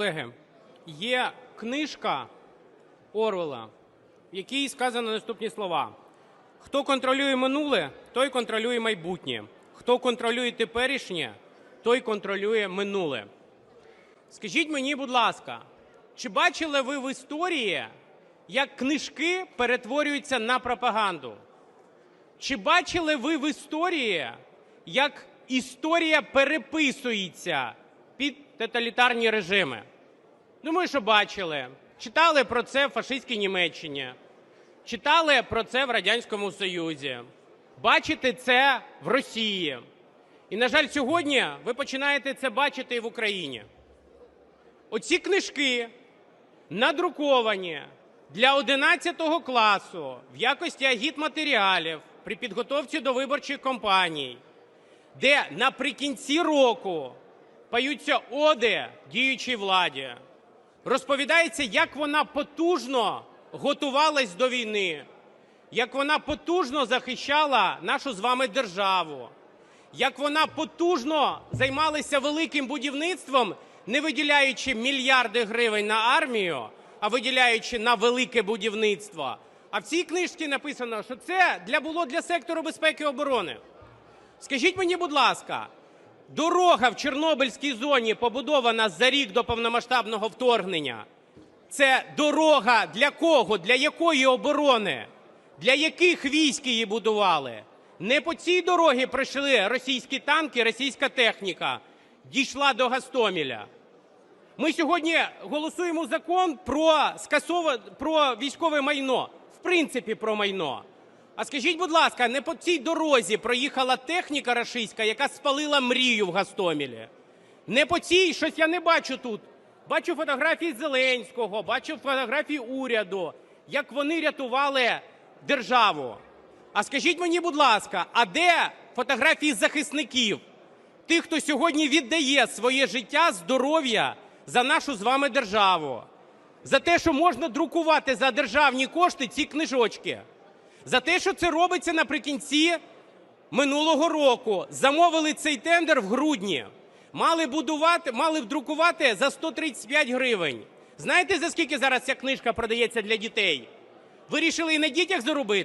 Колеги, є книжка Орвела, в якій сказано наступні слова: хто контролює минуле, той контролює майбутнє. Хто контролює теперішнє, той контролює минуле. Скажіть мені, будь ласка, чи бачили ви в історії, як книжки перетворюються на пропаганду? Чи бачили ви в історії, як історія переписується під тоталітарні режими? Думаю, що бачили. Читали про це в фашистській Німеччині, читали про це в Радянському Союзі, бачите це в Росії. І, на жаль, сьогодні ви починаєте це бачити і в Україні. Оці книжки надруковані для 11 класу в якості агітматеріалів при підготовці до виборчих кампаній, де наприкінці року паються оди діючій владі, розповідається, як вона потужно готувалась до війни, як вона потужно захищала нашу з вами державу, як вона потужно займалася великим будівництвом, не виділяючи мільярди гривень на армію, а виділяючи на велике будівництво. А в цій книжці написано, що це для було для сектору безпеки і оборони. Скажіть мені, будь ласка, дорога в Чорнобильській зоні побудована за рік до повномасштабного вторгнення. Це дорога для кого? Для якої оборони? Для яких військ її будували? Не по цій дорогі пройшли російські танки, російська техніка. Дійшла до Гастомеля. Ми сьогодні голосуємо закон про скасова... про військове майно, в принципі, про майно. А скажіть, будь ласка, не по цій дорозі проїхала техніка рашистська, яка спалила мрію в Гастомелі? Не по цій, щось я не бачу тут. Бачу фотографії Зеленського, бачу фотографії уряду, як вони рятували державу. А скажіть мені, будь ласка, а де фотографії захисників? Тих, хто сьогодні віддає своє життя, здоров'я за нашу з вами державу, за те, що можна друкувати за державні кошти ці книжочки, за те, що це робиться наприкінці минулого року. Замовили цей тендер в грудні. Мали будувати, мали друкувати за 135 гривень. Знаєте, за скільки зараз ця книжка продається для дітей? Вирішили і на дітях заробити?